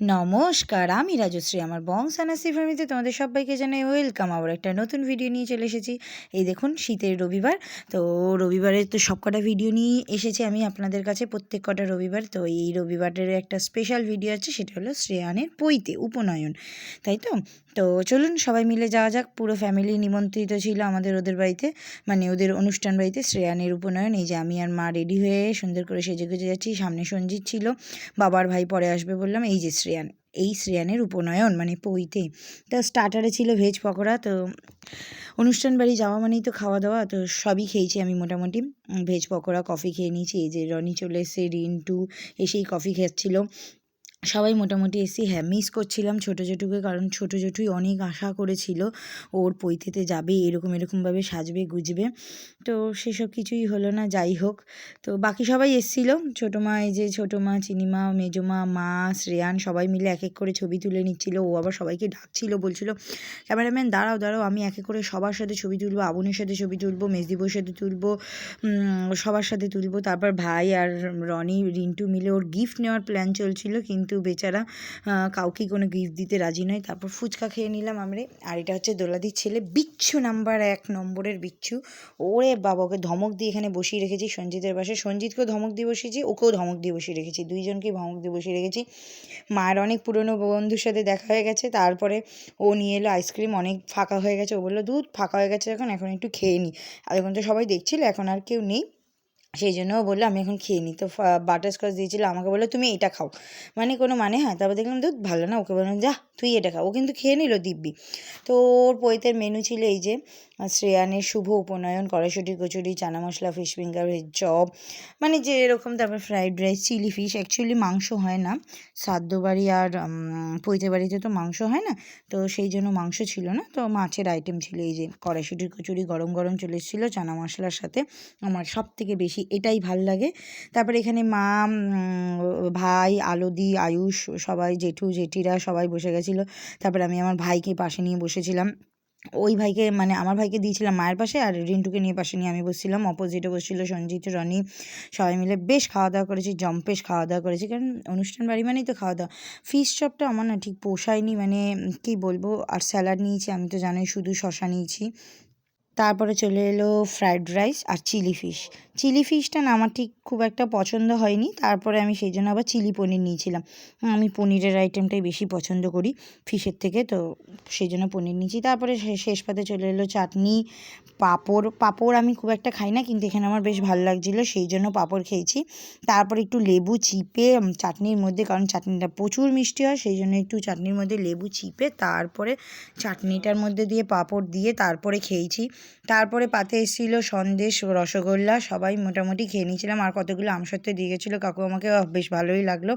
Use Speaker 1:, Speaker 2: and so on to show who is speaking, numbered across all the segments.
Speaker 1: নমস্কার, আমি রাজশ্রী, আমার বংসানাসি ফ্যামিলিতে তোমাদের সবাইকে জানাই ওয়েলকাম। আবার একটা নতুন ভিডিও নিয়ে চলে এসেছি। এই দেখুন, শীতের রবিবার। তো রবিবারের তো সব কটা ভিডিও নিয়ে এসেছি আমি আপনাদের কাছে, প্রত্যেক কটা রবিবার। তো এই রবিবারের একটা স্পেশাল ভিডিও আছে, সেটা হলো শ্রেয়ানের পৈতে উপনয়ন। তাই তো? তো চলুন, সবাই মিলে যাওয়া যাক। পুরো ফ্যামিলি নিমন্ত্রিত ছিল আমাদের ওদের বাড়িতে। মানে ওদের অনুষ্ঠান বাড়িতে শ্রেয়ানের উপনয়ন। এই যে আমি আর মা রেডি হয়ে সুন্দর করে সেজে গুজে যাচ্ছি। সামনে সঞ্জিত ছিল। বাবার ভাই পরে আসবে বললাম। এই যে শ্রেয়ান, এই শ্রেয়ানের উপনয়ন মানে পইতে তা স্টার্টারে ছিল ভেজ পকোড়া, তো অনুষ্ঠান বাড়ি যাওয়া মানেই তো খাওয়া দাওয়া তো সবই খেয়েছি আমি মোটামুটি। ভেজ পকোড়া কফি খেয়ে নিয়েছি, এই যে রনি চলে এসে রিন্টু এসেই কফি খাচ্ছিল। সবাই মোটামুটি এসে হ্যাঁ মিস করছিলাম ছোটো জেঠুকে কারণ ছোটো জেঠুই অনেক আশা করেছিল ওর পৈতেতে যাবে, এরকম এরকমভাবে সাজবে, গুজবে। তো সেসব কিছুই হলো না, যাই হোক। তো বাকি সবাই এসেছিল। ছোটো মা এই যে ছোটো মা চিনিমা মেজো মা শ্রেয়ান সবাই মিলে এক এক করে ছবি তুলে নিচ্ছিল। ও আবার সবাইকে ডাকছিল, বলছিল, ক্যামেরাম্যান, দাঁড়াও দাঁড়াও, আমি এক এক করে সবার সাথে ছবি তুলবো, আবনের সাথে ছবি তুলবো মেজদিবোর সাথে তুলবো সবার সাথে তুলবো। তারপর ভাই আর রনি, রিন্টু মিলে ওর গিফট নেওয়ার প্ল্যান চলছিল, কিন্তু বেচারা কাউকে কোনো গিফট দিতে রাজি নয়। তারপর ফুচকা খেয়ে নিলাম আমরা। আর এটা হচ্ছে দোলাদির ছেলে বিচ্ছু নাম্বার এক নম্বরের বিচ্ছু। ওরে বাবাকে ধমক দিয়ে এখানে বসিয়ে রেখেছি সঞ্জিতের পাশে। সঞ্জিতকেও ধমক দিয়ে বসিয়েছি, ওকেও ধমক দিয়ে বসিয়ে রেখেছি। দুইজনকেই ধমক দিয়ে বসিয়ে রেখেছি। মায়ের অনেক পুরনো বন্ধুর সাথে দেখা হয়ে গেছে। তারপরে ও নিয়ে এলো আইসক্রিম, অনেক ফাঁকা হয়ে গেছে। ও বলল, দুধ ফাঁকা হয়ে গেছে এখন এখন একটু খেয়ে নিই আর এখন তো সবাই দেখছিল, এখন আর কেউ নেই। সেই জন্য বলল, আমি এখন খেয়ে নিই তো বাটারস্কচ দিয়েছিলো, আমাকে বলল, তুমি এটা খাও। মানে কোনো মানে হ্যাঁ তারপর দেখলাম দুধ ভালো না। ওকে বললাম, যা, তুই এটা খা ও কিন্তু খেয়ে নিল দিব্যি। তো ওর পৈতের মেনু ছিল এই যে শ্রেয়ানের শুভ উপনয়ন, কড়াইশুটি, kachori, chana masala fish finger chop মানে যে এরকম, তারপর fried rice chilli fish actually মাংস হয় না। সাদ্য বাড়ি আর পৈতে বাড়িতে তো মাংস হয় না, তো সেই জন্য মাংস ছিল না। তো মাছের আইটেম ছিল এই যে কড়াইশুটির কচুরি গরম গরম চলে এসেছিল, চানা মশলার সাথে। আমার সব থেকে বেশি এটাই ভালো লাগে। তারপরে এখানে মা ভাই, আলদি, আয়ুষ, সবাই, জেঠু, জেঠিরা সবাই বসে গেছিল। তারপরে আমি আমার ভাইকে পাশে নিয়ে বসেছিলাম। ওই ভাইকে মানে আমার ভাইকে দিয়েছিলাম মায়ের পাশে আর রিন্টুকে নিয়ে পাশে নিয়ে আমি বসছিলাম। অপোজিটে বসছিল সঞ্জিত, রনি, সবাই মিলে বেশ খাওয়া দাওয়া করেছি, জম্পেশ খাওয়া দাওয়া করেছি। কারণ অনুষ্ঠান বাড়ি মানেই তো খাওয়া দাওয়া ফিশ চপটা আমার না ঠিক পোষায়নি মানে কি বলব, আর স্যালাড নিয়েছি, আমি তো জানোই, শুধু শশা নিয়েছি। তারপরে চলে এলো ফ্রায়েড রাইস আর চিলি ফিশ চিলি ফিশটা না আমার ঠিক খুব একটা পছন্দ হয়নি, তারপরে আমি সেই জন্য আবার চিলি পনির নিয়েছিলাম। আমি পনিরের আইটেমটাই বেশি পছন্দ করি ফিশের থেকে, তো সেই জন্য পনির নিয়েছি। তারপরে শেষ পাতে চলে এলো চাটনি, পাঁপড়। পাঁপড় আমি খুব একটা খাই না, কিন্তু এখানে আমার বেশ ভালো লাগছিল, সেই জন্য পাঁপড় খেয়েছি। তারপরে একটু লেবু চিপে চাটনির মধ্যে, কারণ চাটনিটা প্রচুর মিষ্টি হয়, সেই জন্য একটু চাটনির মধ্যে লেবু চিপে, তারপরে চাটনিটার মধ্যে দিয়ে পাঁপড় দিয়ে তারপরে খেয়েছি। তারপরে পাতে এসেছিল সন্দেশ, রসগোল্লা, সবাই মোটামুটি খেয়ে নিয়েছিলাম। আর কতগুলো আমসত্ত্ব দিয়ে গেছিল কাকু আমাকে বেশ ভালোই লাগল।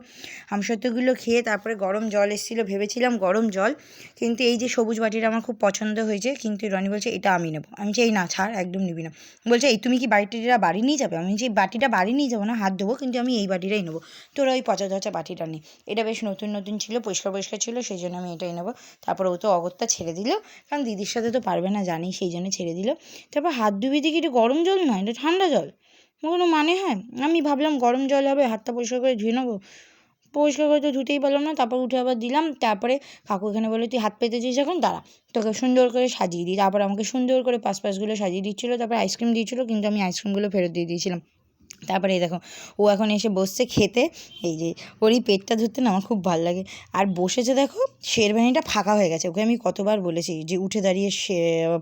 Speaker 1: আমসত্ত্বগুলো খেয়ে তারপরে গরম জল এসেছিল, ভেবেছিলাম গরম জল। কিন্তু এই যে সবুজ বাটিটা আমার খুব পছন্দ হয়েছে, কিন্তু রনি বলছে, এটা আমি নেব। আমি চাই না, ছাড়, একদম নিবি না। বলছে, এই তুমি কি বাটিটা বাড়ি নিয়ে যাবে? আমি যে বাটিটা বাড়ি নিয়ে যাব না, হাত দেবো কিন্তু আমি এই বাটিটাই নেব। তোরা ওই পচা ধচা বাটিটা নিই এটা বেশ নতুন নতুন ছিল, পরিষ্কার পরিষ্কার ছিল, সেই জন্য আমি এটাই নেব। তারপর ও তো অগত্যা ছেড়ে দিল। কারণ দিদির সাথে তো পারবে না জানি, সেই জন্য ছেড়ে দিল। তারপর হাত ধুবি দিকে এটা গরম জল না, এটা ঠান্ডা জল। কোনো মানে হয়? আমি ভাবলাম গরম জল হবে, হাতটা পরিষ্কার করে ধুয়ে নেব। পরিষ্কার করে তো ধুতেই পারলাম না, তারপর উঠে আবার দিলাম। তারপরে কাকু এখানে বলে তুই হাত পেতেছিস এখন? দাঁড়া, তোকে সুন্দর করে সাজিয়ে দিই। তারপর আমাকে সুন্দর করে পাশ পাশগুলো সাজিয়ে দিচ্ছিল, তারপর আইসক্রিম দিয়েছিলো কিন্তু আমি আইসক্রিমগুলো ফেরত দিয়ে দিয়েছিলাম। তারপরে দেখো, ও এখন এসে বসছে খেতে। এই যে ওর এই পেটটা ধরতে না আমার খুব ভালো লাগে। আর বসেছে দেখো, শেরবানিটা ফাঁকা হয়ে গেছে। ওকে আমি কতবার বলেছি যে উঠে দাঁড়িয়ে সে,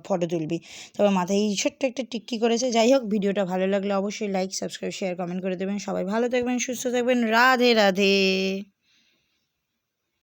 Speaker 1: ফটো তুলবি। তারপর মাথায় এই ছোট্ট একটা টিক্কি করেছে। যাই হোক, ভিডিওটা ভালো লাগলে অবশ্যই লাইক সাবস্ক্রাইব শেয়ার কমেন্ট করে দেবেন। সবাই ভালো থাকবেন, সুস্থ থাকবেন। রাধে রাধে।